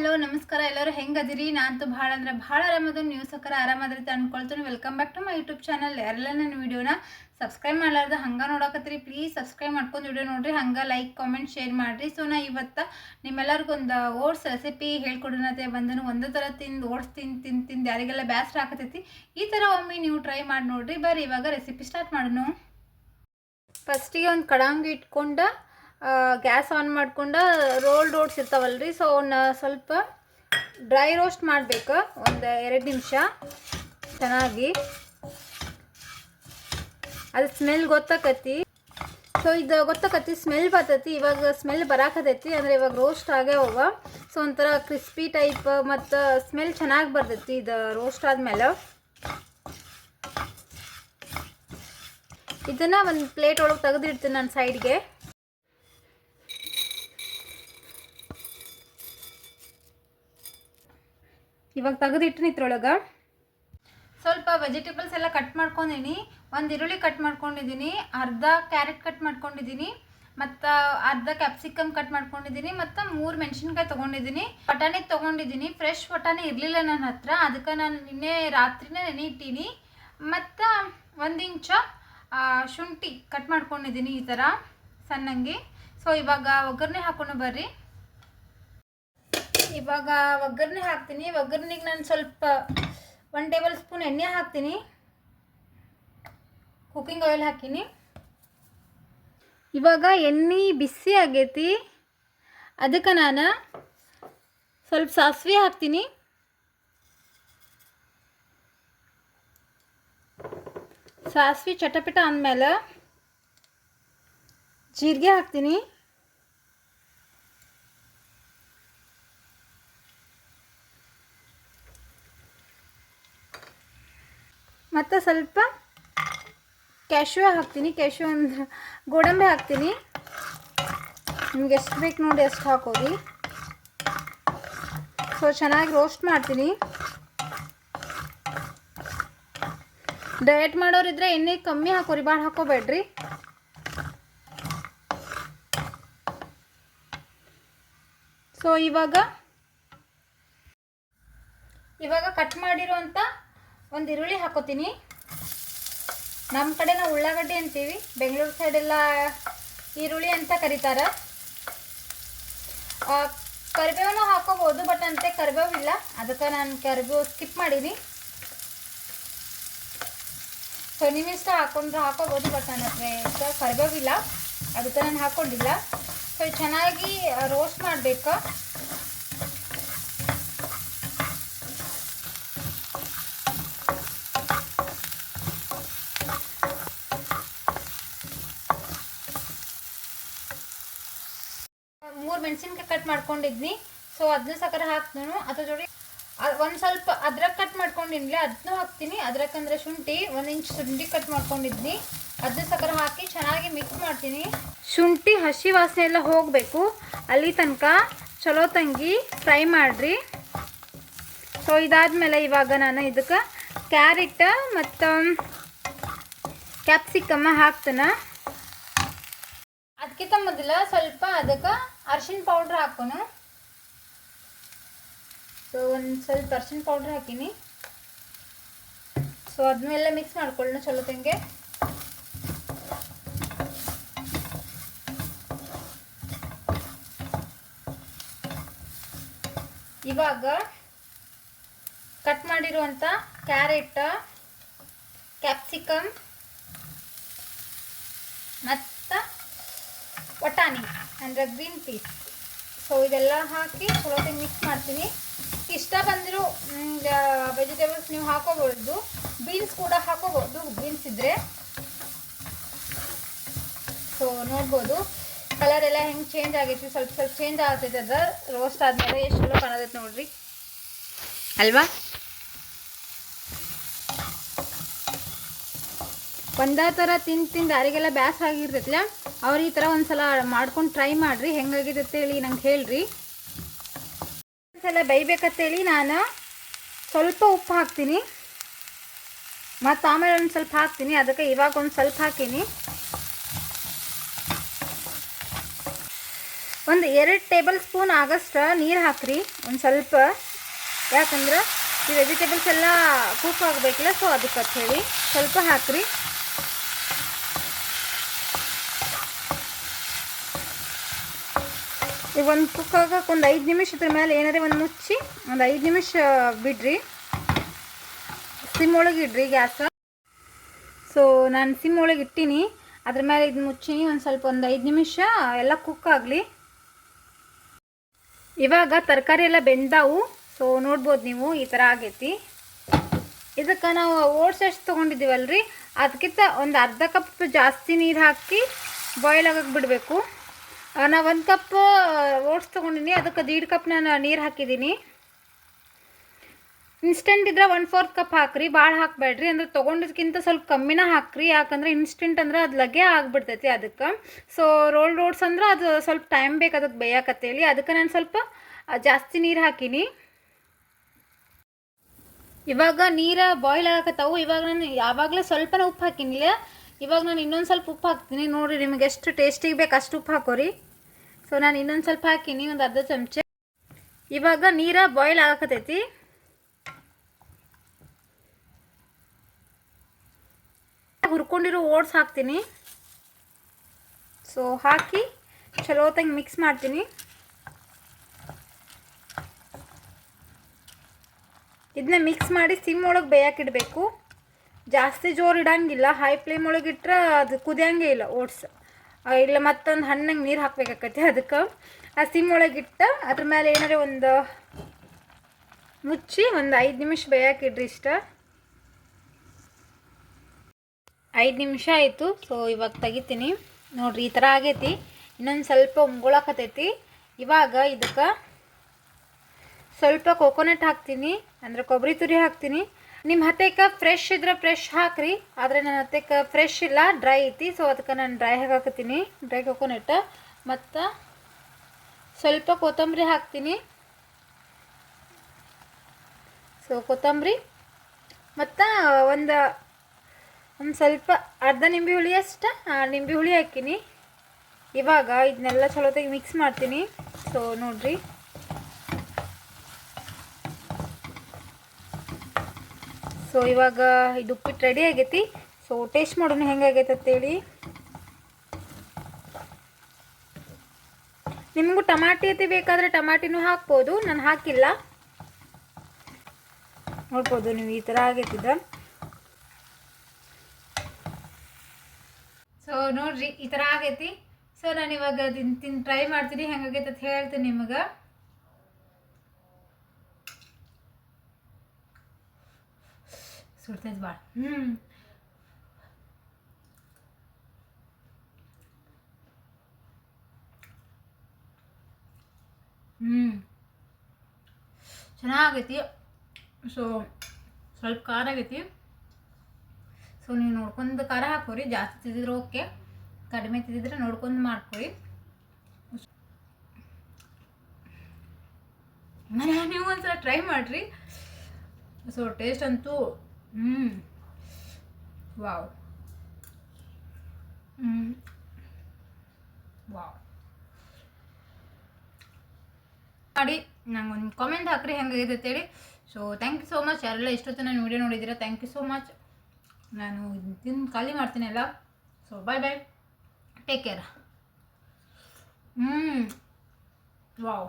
Hello ನಮಸ್ಕಾರ. ಎಲ್ಲರೂ ಹೆಂಗದಿರಿ? ನಾನಂತೂ ಭಾಳ ಅಂದ್ರೆ ಭಾಳ ಆರಾಮದ ನೀವು ಸಕ್ಕರ ಆರಾಮದ್ರಿ ಅನ್ಕೊಳ್ತೀನಿ. Welcome back to my YouTube channel ಯಾರೆಲ್ಲ ನನ್ನ ವಿಡಿಯೋನ ಸಬ್ಸ್ಕ್ರೈಬ್ ಮಾಡಲಾರ್ದು ಹಂಗೆ ನೋಡಕತ್ತೀರಿ ಪ್ಲೀಸ್ ಸಬ್ಸ್ಕ್ರೈಬ್ ಮಾಡ್ಕೊಂಡು ವಿಡಿಯೋ ನೋಡಿರಿ. ಹಂಗೆ ಲೈಕ್ ಕಾಮೆಂಟ್ ಶೇರ್ ಮಾಡಿರಿ. ಸೊ ನಾ ಇವತ್ತು ನಿಮ್ಮೆಲ್ಲರಿಗೂ ಒಂದು ಓಟ್ಸ್ ರೆಸಿಪಿ ಹೇಳ್ಕೊಡೋಣತೆ ಬಂದನು ಒಂದೇ ಥರ ತಿಂದು ಓಟ್ಸ್ ತಿಂದು ತಿಂದು ತಿಂದು ಯಾರಿಗೆಲ್ಲ ಬ್ಯಾಸ್ಟ್ ಆಗತೈತಿ, ಈ ಥರ ಒಮ್ಮೆ ನೀವು ಟ್ರೈ ಮಾಡಿ ನೋಡಿರಿ ಬರ್ರಿ, ಇವಾಗ ರೆಸಿಪಿ ಸ್ಟಾರ್ಟ್ ಮಾಡೋಣ. ಫಸ್ಟಿಗೆ ಒಂದು ಕಡಾಂಗಿ ಇಟ್ಕೊಂಡು ಗ್ಯಾಸ್ ಆನ್ ಮಾಡ್ಕೊಂಡು ರೋಲ್ಡ್ ಓಟ್ಸ್ ಇರ್ತಾವಲ್ರಿ ಸೊ ಅವನ್ನ ಸ್ವಲ್ಪ ಡ್ರೈ ರೋಸ್ಟ್ ಮಾಡಬೇಕು, ಒಂದು ಎರಡು ನಿಮಿಷ, ಚೆನ್ನಾಗಿ. ಅದು ಸ್ಮೆಲ್ ಗೊತ್ತಾಕತಿ. ಸೊ ಇದು ಗೊತ್ತಾಕತಿ, ಸ್ಮೆಲ್ ಬರ್ತೈತಿ, ಇವಾಗ ಸ್ಮೆಲ್ ಬರಾಕತೈತಿ, ಅಂದರೆ ಇವಾಗ ರೋಸ್ಟ್ ಆಗ್ಯಾವ ಸೊ ಒಂಥರ ಕ್ರಿಸ್ಪಿ ಟೈಪ್, ಮತ್ತು ಸ್ಮೆಲ್ ಚೆನ್ನಾಗಿ ಬರ್ತೈತಿ, ಇದು ರೋಸ್ಟ್ ಆದಮೇಲೆ. ಇದನ್ನು ಒಂದು ಪ್ಲೇಟ್ ಒಳಗೆ ತೆಗೆದಿಡ್ತೀನಿ ನಾನು ಸೈಡ್ಗೆ ಇವಾಗ ತೆಗೆದಿಟ್ಟಿನಿ ಇದ್ರೊಳಗೆ? ಸ್ವಲ್ಪ ವೆಜಿಟೇಬಲ್ಸ್ ಎಲ್ಲ ಕಟ್ ಮಾಡ್ಕೊಂಡಿನಿ ಒಂದು ಈರುಳ್ಳಿ ಕಟ್ ಮಾಡ್ಕೊಂಡಿದ್ದೀನಿ ಅರ್ಧ ಕ್ಯಾರೆಟ್ ಕಟ್ ಮಾಡ್ಕೊಂಡಿದ್ದೀನಿ ಮತ್ತು ಅರ್ಧ ಕ್ಯಾಪ್ಸಿಕಮ್ ಕಟ್ ಮಾಡ್ಕೊಂಡಿದ್ದೀನಿ ಮತ್ತು ಮೂರು ಮೆಣಸಿನ್ಕಾಯಿ ತೊಗೊಂಡಿದ್ದೀನಿ ಬಟಾಣಿ ತೊಗೊಂಡಿದ್ದೀನಿ ಫ್ರೆಶ್ ಬಟಾಣಿ ಇರಲಿಲ್ಲ ನನ್ನ ಹತ್ರ. ಅದಕ್ಕೆ ನಾನು ನಿನ್ನೆ ರಾತ್ರಿನೇ ನೆನೆ ಇಟ್ಟೀನಿ ಮತ್ತು ಒಂದು ಇಂಚ ಶುಂಠಿ ಕಟ್ ಮಾಡ್ಕೊಂಡಿದ್ದೀನಿ ಈ ಥರ ಸಣ್ಣಂಗೆ. ಸೊ ಇವಾಗ ಒಗ್ಗರಣೆ ಹಾಕೊಂಡು ಬರ್ರಿ. ಇವಾಗ ಒಗ್ಗರಣೆ ಹಾಕ್ತೀನಿ. ಒಗ್ಗರಣೆಗೆ ನಾನು ಸ್ವಲ್ಪ ಒನ್ ಟೇಬಲ್ ಸ್ಪೂನ್ ಎಣ್ಣೆ ಹಾಕ್ತೀನಿ. ಕುಕ್ಕಿಂಗ್ ಆಯಿಲ್ ಹಾಕೀನಿ ಇವಾಗ ಎಣ್ಣೆ ಬಿಸಿ ಆಗೈತಿ. ಅದಕ್ಕೆ ನಾನು ಸ್ವಲ್ಪ ಸಾಸಿವೆ ಹಾಕ್ತೀನಿ. ಸಾಸಿವೆ ಚಟಪಟ ಅಂದಮೇಲೆ ಜೀರಿಗೆ ಹಾಕ್ತೀನಿ. ಮತ್ತು ಸ್ವಲ್ಪ ಕ್ಯಾಶ್ಯೂ ಹಾಕ್ತೀನಿ. ಕ್ಯಾಶ್ಯೂ ಅಂದ್ರೆ ಗೋಡಂಬಿ ಹಾಕ್ತೀನಿ. ನಿಮ್ಗೆ ಎಷ್ಟು ಬೇಕು ನೋಡಿ ಎಷ್ಟು ಹಾಕೋರಿ. ಸೊ ಚೆನ್ನಾಗಿ ರೋಸ್ಟ್ ಮಾಡ್ತೀನಿ. ಡಯಟ್ ಮಾಡೋರಿದ್ರೆ ಎಣ್ಣೆ ಕಮ್ಮಿ ಹಾಕೋರಿ. ಭಾಳ ಹಾಕೋಬೇಡ್ರಿ. ಸೊ ಇವಾಗ ಇವಾಗ ಕಟ್ ಮಾಡಿರೋಂಥ ಒಂದು ಈರುಳ್ಳಿ ಹಾಕೋತೀನಿ. ನಮ್ಮ ಕಡೆ ನಾವು ಉಳ್ಳಾಗಡ್ಡಿ ಅಂತೀವಿ, ಬೆಂಗಳೂರು ಸೈಡೆಲ್ಲ ಈರುಳ್ಳಿ ಅಂತ ಕರೀತಾರೆ. ಕರಿಬೇವನು ಹಾಕೋಬೋದು ಬಟ್ ಅಂತೆ ಕರಿಬೇವು ಇಲ್ಲ. ಅದಕ್ಕೆ ನಾನು ಕರಿಬೇವು ಸ್ಕಿಪ್ ಮಾಡೀನಿ. ಸೊ ನಿಮಿಷ ಹಾಕೊಂಡ್ರೆ ಹಾಕೋಬೋದು ಬಟ್ ನನ್ನ ಹತ್ರ ಇಷ್ಟ ಕರಿಬೇವು ಇಲ್ಲ. ಅದಕ್ಕೆ ನಾನು ಹಾಕೊಂಡಿಲ್ಲ. ಸೊ ಚೆನ್ನಾಗಿ ರೋಸ್ಟ್ ಮಾಡಬೇಕು ಮೂರು ಮೆಣಸಿನ್ಕಾಯಿ ಕಟ್ ಮಾಡ್ಕೊಂಡಿದ್ನಿ. ಸೊ ಅದನ್ನ ಸಕ್ಕರೆ ಹಾಕ್ತೀನಿ ಅದ್ರ ಜೋಡಿ ಒಂದು ಸ್ವಲ್ಪ ಅದ್ರಕ್ ಕಟ್ ಮಾಡ್ಕೊಂಡಿನ್ಲೆ ಅದನ್ನೂ ಹಾಕ್ತೀನಿ. ಅದ್ರಕ್ ಅಂದರೆ ಶುಂಠಿ ಒಂದು ಇಂಚ್ ಶುಂಠಿ ಕಟ್ ಮಾಡ್ಕೊಂಡಿದ್ನಿ. ಅದನ್ನ ಸಕ್ಕರೆ ಹಾಕಿ ಚೆನ್ನಾಗಿ ಮಿಕ್ಸ್ ಮಾಡ್ತೀನಿ. ಶುಂಠಿ, ಹಸಿ ವಾಸನೆ ಎಲ್ಲ ಹೋಗಬೇಕು. ಅಲ್ಲಿ ತನಕ ಚಲೋ ತಂಗಿ ಫ್ರೈ ಮಾಡಿರಿ. ಸೊ ಇದಾದ್ಮೇಲೆ ಇವಾಗ ನಾನು ಇದಕ್ಕೆ ಕ್ಯಾರೆಟ್ ಮತ್ತು ಕ್ಯಾಪ್ಸಿಕಮ್ಮ ಹಾಕ್ತಾನೆ. ಅದಕ್ಕಿಂತ ಮೊದಲ ಸ್ವಲ್ಪ ಅದಕ್ಕೆ ಅರ್ಶಿನ ಪೌಡ್ರ್ ಹಾಕೋನು. ಸೊ ಒಂದು ಸ್ವಲ್ಪ ಅರ್ಶಿನ ಪೌಡ್ರ್ ಹಾಕೀನಿ. ಸೊ ಅದನ್ನೆಲ್ಲ ಮಿಕ್ಸ್ ಮಾಡ್ಕೊಳ್ಳೋಣ ಚಲೋ ತಂಗೆ. ಇವಾಗ ಕಟ್ ಮಾಡಿರುವಂಥ ಕ್ಯಾರೆಟ್ ಕ್ಯಾಪ್ಸಿಕಮ್ ಮತ್ತು ವಟಾಣಿ ಅಂದರೆ ಗ್ರೀನ್ ಪೀಸ್ ಸೊ ಇದೆಲ್ಲ ಹಾಕಿ ಚಲೋತಿ ಮಿಕ್ಸ್ ಮಾಡ್ತೀನಿ. ಇಷ್ಟ ಬಂದಿರೋ ವೆಜಿಟೇಬಲ್ಸ್ ನೀವು ಹಾಕೋಬೋದು ಬೀನ್ಸ್ ಕೂಡ ಹಾಕೋಬೋದು ಬೀನ್ಸ್ ಇದ್ದರೆ ಸೊ ನೋಡ್ಬೋದು. ಕಲರ್ ಎಲ್ಲ ಹೆಂಗೆ ಚೇಂಜ್ ಆಗೈತಿ, ಸ್ವಲ್ಪ ಸ್ವಲ್ಪ ಚೇಂಜ್ ಆಗ್ತೈತೆ ಅದ. ರೋಸ್ಟ್ ಆದಮೇಲೆ ಎಷ್ಟು ಚಲೋ ಕಾಣತೈತೆ ನೋಡ್ರಿ. ಅಲ್ವಾ? ಒಂದೇ ಥರ ತಿಂದು ತಿಂದು ಯಾರಿಗೆಲ್ಲ ಬ್ಯಾಸ್ ಆಗಿರ್ತೈತಿಲ್ಲ ಅವ್ರು ಈ ಥರ ಒಂದ್ಸಲ ಮಾಡ್ಕೊಂಡು ಟ್ರೈ ಮಾಡಿರಿ. ಹೇಳಿ ನಂಗೆ ಹೇಳ್ರಿ. ಒಂದ್ಸಲ ಬೇಯ್ಬೇಕಂತೇಳಿ ನಾನು ಸ್ವಲ್ಪ ಉಪ್ಪು ಹಾಕ್ತೀನಿ. ಮತ್ತು ಆಮೇಲೆ ಒಂದು ಸ್ವಲ್ಪ ಹಾಕ್ತೀನಿ. ಅದಕ್ಕೆ ಇವಾಗ ಒಂದು ಸ್ವಲ್ಪ ಹಾಕೀನಿ. ಒಂದು ಎರಡು ಟೇಬಲ್ ಸ್ಪೂನ್ ಆಗಷ್ಟು ನೀರು ಹಾಕ್ರಿ, ಒಂದು ಸ್ವಲ್ಪ. ಯಾಕಂದ್ರೆ ಈ ವೆಜಿಟೇಬಲ್ಸ್ ಎಲ್ಲ ಕೂಪ್ ಆಗಬೇಕಲ್ಲ ಸೊ ಅದಕ್ಕೆ ಹೇಳಿ ಸ್ವಲ್ಪ ಹಾಕ್ರಿ. ಈಗ ಒಂದು ಕುಕ್ ಹಾಕಕ್ಕೆ ಒಂದು ಐದು ನಿಮಿಷ ಇದ್ರ ಮೇಲೆ ಏನಾರೇ ಒಂದು ಮುಚ್ಚಿ ಒಂದು ಐದು ನಿಮಿಷ ಬಿಡ್ರಿ. ಸಿಮ್ ಒಳಗೆ ಇಡ್ರಿ ಗ್ಯಾಸ. ಸೊ ನಾನು ಸಿಮ್ ಒಳಗೆ ಇಟ್ಟೀನಿ. ಅದ್ರ ಮೇಲೆ ಇದು ಮುಚ್ಚೀನಿ. ಒಂದು ಸ್ವಲ್ಪ ಒಂದು ಐದು ನಿಮಿಷ ಎಲ್ಲ ಕುಕ್ ಆಗಲಿ. ಇವಾಗ ತರಕಾರಿ ಎಲ್ಲ ಬೆಂದಾವು. ಸೊ ನೋಡ್ಬೋದು ನೀವು, ಈ ಥರ ಆಗೈತಿ. ಇದಕ್ಕೆ ನಾವು ಓಟ್ಸ್ ಎಷ್ಟು ತೊಗೊಂಡಿದ್ದೀವಲ್ರಿ? ಅದಕ್ಕಿಂತ ಒಂದು ಅರ್ಧ ಕಪ್ ಜಾಸ್ತಿ ನೀರು ಹಾಕಿ ಬಾಯ್ಲ್ ಆಗಕ್ಕೆ ಬಿಡಬೇಕು. ನಾವು ಒಂದು ಕಪ್ ಓಟ್ಸ್ ತೊಗೊಂಡಿನಿ. ಅದಕ್ಕೆ ದೀಡ್ ಕಪ್ ನಾನು ನೀರು ಹಾಕಿದ್ದೀನಿ ಇನ್ಸ್ಟೆಂಟ್ ಇದ್ರೆ ಒನ್ ಫೋರ್ತ್ ಕಪ್ ಹಾಕ್ರಿ. ಭಾಳ ಹಾಕಬೇಡ್ರಿ. ಅಂದ್ರೆ ತೊಗೊಂಡಿದ್ಕಿಂತ ಸ್ವಲ್ಪ ಕಮ್ಮಿನ ಹಾಕ್ರಿ. ಯಾಕಂದ್ರೆ ಇನ್ಸ್ಟೆಂಟ್ ಅಂದ್ರೆ ಅದು ಲಗ್ಗೆ ಆಗಿಬಿಡ್ತೈತಿ ಅದಕ್ಕೆ. ಸೊ ರೋಲ್ ರೋಡ್ಸ್ ಅಂದ್ರೆ ಅದು ಸ್ವಲ್ಪ ಟೈಮ್ ಬೇಕು ಅದಕ್ಕೆ ಬೇಯಕತ್ತೇಳಿ ಅದಕ್ಕೆ ನಾನು ಸ್ವಲ್ಪ ಜಾಸ್ತಿ ನೀರು ಹಾಕಿನಿ. ಇವಾಗ ನೀರು ಬಾಯ್ಲ್ ಆಗಕತ್ತಾವು. ಇವಾಗ ನಾನು ಯಾವಾಗಲೂ ಸ್ವಲ್ಪನೇ ಉಪ್ಪು ಹಾಕಿನಿಲ್ಲ. ಇವಾಗ ನಾನು ಇನ್ನೊಂದು ಸ್ವಲ್ಪ ಉಪ್ಪು ಹಾಕ್ತೀನಿ. ನೋಡಿ ನಿಮಗೆ ಎಷ್ಟು ಟೇಸ್ಟಿಗೆ ಬೇಕು ಅಷ್ಟು ಉಪ್ಪು ಹಾಕೋರಿ. ಸೊ ನಾನು ಇನ್ನೊಂದು ಸ್ವಲ್ಪ ಹಾಕೀನಿ, ಒಂದು ಅರ್ಧ ಚಮಚ. ಇವಾಗ ನೀರ ಬಾಯ್ಲ್ ಆಗಕತ್ತೈತಿ. ಹುರ್ಕೊಂಡಿರೋ ಓಟ್ಸ್ ಹಾಕ್ತೀನಿ. ಸೊ ಹಾಕಿ ಚಲೋ ತಂಗೆ ಮಿಕ್ಸ್ ಮಾಡ್ತೀನಿ. ಇದನ್ನ ಮಿಕ್ಸ್ ಮಾಡಿ, ಸಿಮ್ ಒಳಗೆ ಬೇಯಕ್ಕಿಡಬೇಕು ಜಾಸ್ತಿ ಜೋರು ಇಡಂಗಿಲ್ಲ ಹೈ ಫ್ಲೇಮ್ ಒಳಗೆ ಇಟ್ರೆ ಅದು ಕುದಿಯಂಗೆ ಇಲ್ಲ ಓಟ್ಸ್. ಇಲ್ಲ ಮತ್ತೊಂದು ಹಣ್ಣಂಗೆ ನೀರು ಹಾಕ್ಬೇಕಾಕತಿ ಅದಕ್ಕೆ. ಆ ಸಿಮ್ ಒಳಗೆ ಇಟ್ಟು ಅದ್ರ ಮೇಲೆ ಏನಾರ ಒಂದು ಮುಚ್ಚಿ ಒಂದು ಐದು ನಿಮಿಷ ಬೇಯಾಕಿಡ್ರಿ ಇಷ್ಟ. ಐದು ನಿಮಿಷ ಆಯಿತು ಸೊ ಇವಾಗ ತೆಗಿತೀನಿ. ನೋಡ್ರಿ, ಈ ಥರ ಆಗೈತಿ. ಇನ್ನೊಂದು ಸ್ವಲ್ಪ ಉಂಗೋಳಕತೈತಿ. ಇವಾಗ ಇದಕ್ಕೆ ಸ್ವಲ್ಪ ಕೋಕೋನಟ್ ಹಾಕ್ತೀನಿ, ಅಂದರೆ ಕೊಬ್ಬರಿ ತುರಿ ಹಾಕ್ತೀನಿ. ನಿಮ್ಮ ಹತ್ತಕ್ಕೆ ಫ್ರೆಶ್ ಇದ್ರೆ ಫ್ರೆಶ್ ಹಾಕ್ರಿ. ಆದರೆ ನನ್ನ ಹತ್ತಕ್ಕೆ ಫ್ರೆಶ್ ಇಲ್ಲ ಡ್ರೈ ಐತಿ. ಸೊ ಅದಕ್ಕೆ ನಾನು ಡ್ರೈ ಹಾಕಾಕತ್ತೀನಿ ಡ್ರೈ ಕೋಕೋನಟ್ ಮತ್ತು ಸ್ವಲ್ಪ ಕೊತ್ತಂಬರಿ ಹಾಕ್ತೀನಿ. ಸೊ ಕೊತ್ತಂಬರಿ. ಮತ್ತು ಒಂದು ಒಂದು ಸ್ವಲ್ಪ ಅರ್ಧ ನಿಂಬೆ ಹುಳಿ ಅಷ್ಟೆ ನಿಂಬೆ ಹುಳಿ ಹಾಕಿನಿ. ಇವಾಗ ಇದನ್ನೆಲ್ಲ ಚಲೋತ್ತಾಗಿ ಮಿಕ್ಸ್ ಮಾಡ್ತೀನಿ. ಸೊ ನೋಡ್ರಿ. ಸೊ ಇವಾಗ ಇದು ಉಪ್ಪಿಟ್ಟು ರೆಡಿ ಆಗೈತಿ. ಸೊ ಟೇಸ್ಟ್ ಮಾಡೋಣ ಹೆಂಗಾಗೈತೆ ಅಂತೇಳಿ. ನಿಮಗೂ ಟಮಾಟಿ ಐತಿ ಬೇಕಾದರೆ ಟಮಾಟಿನೂ ಹಾಕ್ಬೋದು, ನಾನು ಹಾಕಿಲ್ಲ. ನೋಡ್ಬೋದು ನೀವು ಈ ಥರ ಆಗೈತಿದ. ಸೊ ನೋಡ್ರಿ ಈ ಥರ ಆಗೈತಿ. ಸೊ ನಾನು ಇವಾಗ ತಿನ್ ತಿನ್ ಟ್ರೈ ಮಾಡ್ತೀನಿ ಹೆಂಗಾಗೈತೆ ಅಂತ ಹೇಳ್ತೀನಿ ನಿಮಗೆ. ಸುಡ್ತೈತೆ ಭಾಳ ಹ್ಞೂ ಹ್ಞೂ ಚೆನ್ನಾಗೈತಿ. ಸೊ ಸ್ವಲ್ಪ ಖಾರ ಆಗೈತಿ. ಸೊ ನೀವು ನೋಡ್ಕೊಂಡು ಖಾರ ಹಾಕೋರಿ ಜಾಸ್ತಿ ತಿದ್ದಿದ್ರೆ ಓಕೆ. ಕಡಿಮೆ ತಿದ್ದಿದ್ರೆ ನೋಡ್ಕೊಂಡು ಮಾಡ್ಕೊರಿ. ನೀವು ಒಂದ್ಸಲ ಟ್ರೈ ಮಾಡಿರಿ. ಸೊ ಟೇಸ್ಟ್ ಅಂತೂ ಹ್ಞೂ ವಾವ್. ಹ್ಞೂ ವಾವ್. ಮಾಡಿ, ನಂಗೆ ಒಂದು ಕಾಮೆಂಟ್ ಹಾಕ್ರಿ ಹೆಂಗಾಗಿದೆ ಅಂತೇಳಿ. So thank you so much ಯಾರೆಲ್ಲ ಇಷ್ಟೊತ್ತು ನಾನು ವಿಡಿಯೋ ನೋಡಿದ್ದೀರಾ ಥ್ಯಾಂಕ್ ಯು ಸೋ ಮಚ್ ನಾನು ತಿಂದು ಖಾಲಿ ಮಾಡ್ತೀನಿ ಎಲ್ಲ so bye bye take care ಹ್ಞೂ ವಾವ್.